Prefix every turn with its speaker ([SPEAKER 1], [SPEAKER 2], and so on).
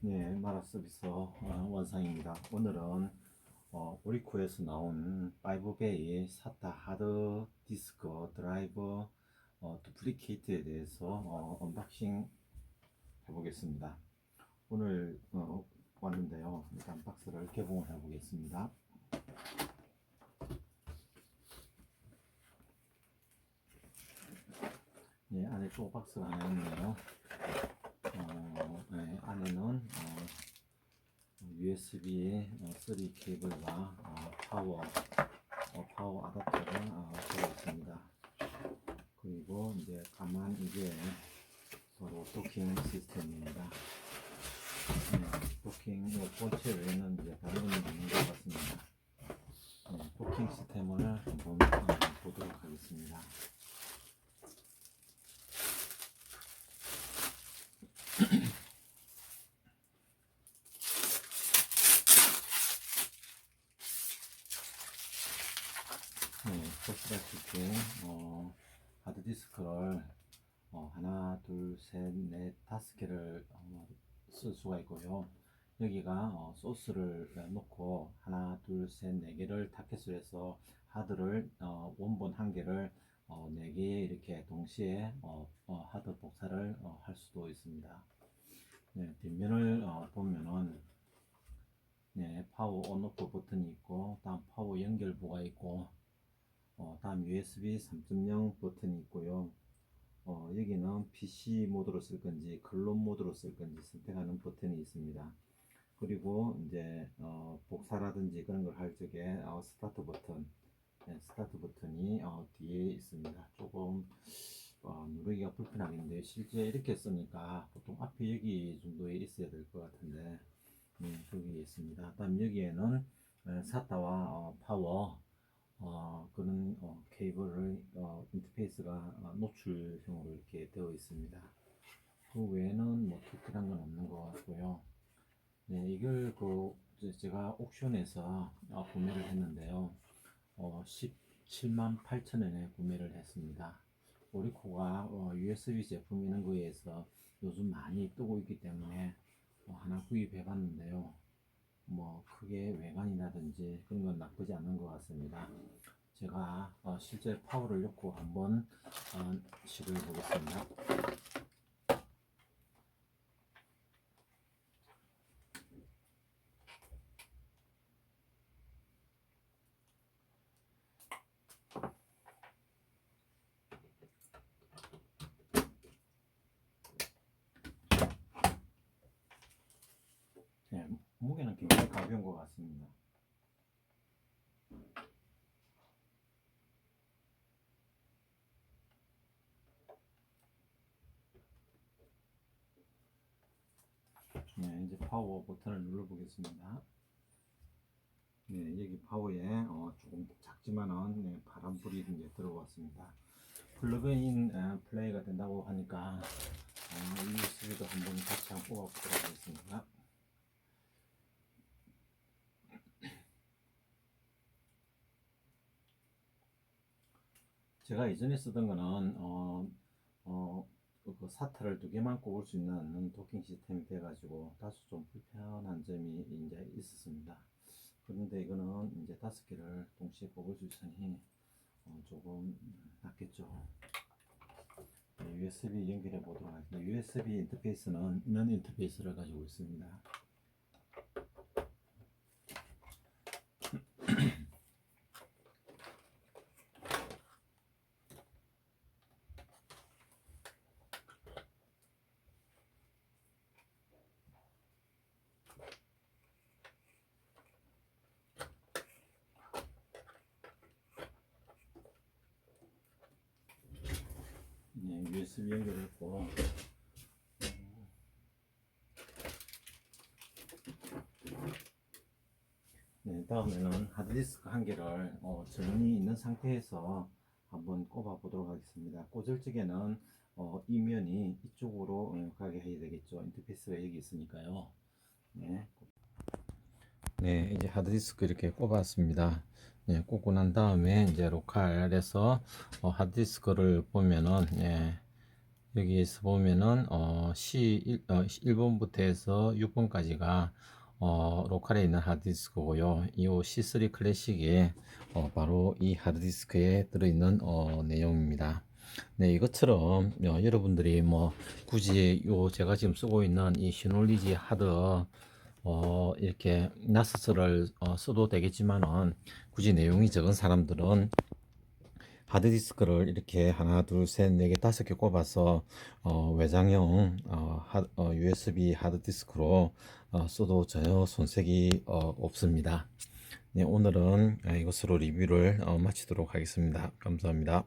[SPEAKER 1] 네, 마라 서비스 어, 원상입니다. 오늘은 어, 오리코에서 나온 5베이 사타 하드 디스크 드라이브 어, 두플리케이트에 대해서 어, 언박싱 해보겠습니다. 오늘 어, 왔는데요. 일단 박스를 개봉을 해보겠습니다. 네, 안에 또 박스가 하나 있네요. 어, 네, 안에는 어, USB 어, 3 케이블과 어, 파워 어, 파워 아답터가 어, 들어 있습니다. 그리고 이제 가만 이게 서로 도킹 시스템입니다. 네, 도킹 요 본체 외에는 이제 다른 건 없는 것 같습니다. 네, 도킹 시스템을 한번 어, 보도록 하겠습니다. 네, 보시다시피 어, 하드디스크를 어, 하나, 둘, 셋, 넷, 다섯 개를 어, 쓸 수가 있고요. 여기가 어, 소스를 놓고 하나, 둘, 셋, 네 개를 타켓을 해서 하드를 어, 원본 한 개를 어, 네 개 이렇게 동시에 어, 어, 하드 복사를 어, 할 수도 있습니다. 네, 뒷면을 어, 보면은 네, 파워 온오프 버튼이 있고 다음 파워 연결부가 있고 어, 다음 USB 3.0 버튼이 있고요. 어, 여기는 PC 모드로 쓸 건지 클론 모드로 쓸 건지 선택하는 버튼이 있습니다. 그리고 이제 어, 복사라든지 그런 걸 할 적에 어, 스타트 버튼, 네, 스타트 버튼이 어, 뒤에 있습니다. 조금 어, 누르기가 불편하겠는데 실제 이렇게 쓰니까 보통 앞에 여기 정도에 있어야 될 것 같은데 네, 거기에 있습니다. 다음 여기에는 에, 사타와 어, 파워 어, 그런 어, 케이블을 어, 인터페이스가 어, 노출형으로 이렇게 되어 있습니다. 그 외에는 뭐 특별한 건 없는 것 같고요. 네, 이걸 그 제가 옥션에서 어, 구매를 했는데요. 어, 17만 8천 원에 구매를 했습니다. 오리코가 어, USB 제품 이런 거에 의해서 요즘 많이 뜨고 있기 때문에 어, 하나 구입해 봤는데요. 뭐 크게 외관이라든지 그런 건 나쁘지 않은 것 같습니다. 제가 어, 실제 파워를 넣고 한번 어, 시도해 보겠습니다. 네, 무게는 굉장히 가벼운 것 같습니다. 네, 이제 파워 버튼을 눌러보겠습니다. 네, 여기 파워에 어, 조금 작지만은 네, 바람불이 이제 들어왔습니다. 플러그인 어, 플레이가 된다고 하니까 어, USB도 한번 같이 한번 뽑아보도록 하겠습니다. 제가 이전에 쓰던 거는 어, 어, 그, 그 사타를 두 개만 꼽을 수 있는 도킹 시스템이 돼가지고 다소 좀 불편한 점이 이제 있었습니다. 그런데 이거는 이제 다섯 개를 동시에 꼽을 수 있으니 어, 조금 낫겠죠. 네, USB 연결해 보도록 하겠습니다. USB 인터페이스는 면 인터페이스를 가지고 있습니다. 네, USB 연결했고 네, 다음에는 하드디스크 한 개를 어, 전원이 있는 상태에서 한번 꼽아 보도록 하겠습니다. 꽂을 적에는 어, 이면이 이쪽으로 어, 가게 해야 되겠죠. 인터페이스가 여기 있으니까요. 네. 네, 이제 하드디스크 이렇게 꼽았습니다. 네, 꽂고 난 다음에 이제 로컬에서 어, 하드디스크를 보면은 예, 여기에서 보면은 어, C 1, 어, 1번부터 해서 6번까지가 어, 로컬에 있는 하드디스크고요. 이 C3 클래식이 어, 바로 이 하드디스크에 들어있는 어, 내용입니다. 네, 이것처럼 어, 여러분들이 뭐 굳이 요 제가 지금 쓰고 있는 이 시놀리지 하드 어, 이렇게 나스스를 어, 써도 되겠지만은 굳이 내용이 적은 사람들은 하드디스크를 이렇게 하나, 둘, 셋, 네 개, 다섯 개 꼽아서 어, 외장형 어, 하, 어, USB 하드디스크로 어, 써도 전혀 손색이 어, 없습니다. 네, 오늘은 아, 이것으로 리뷰를 어, 마치도록 하겠습니다. 감사합니다.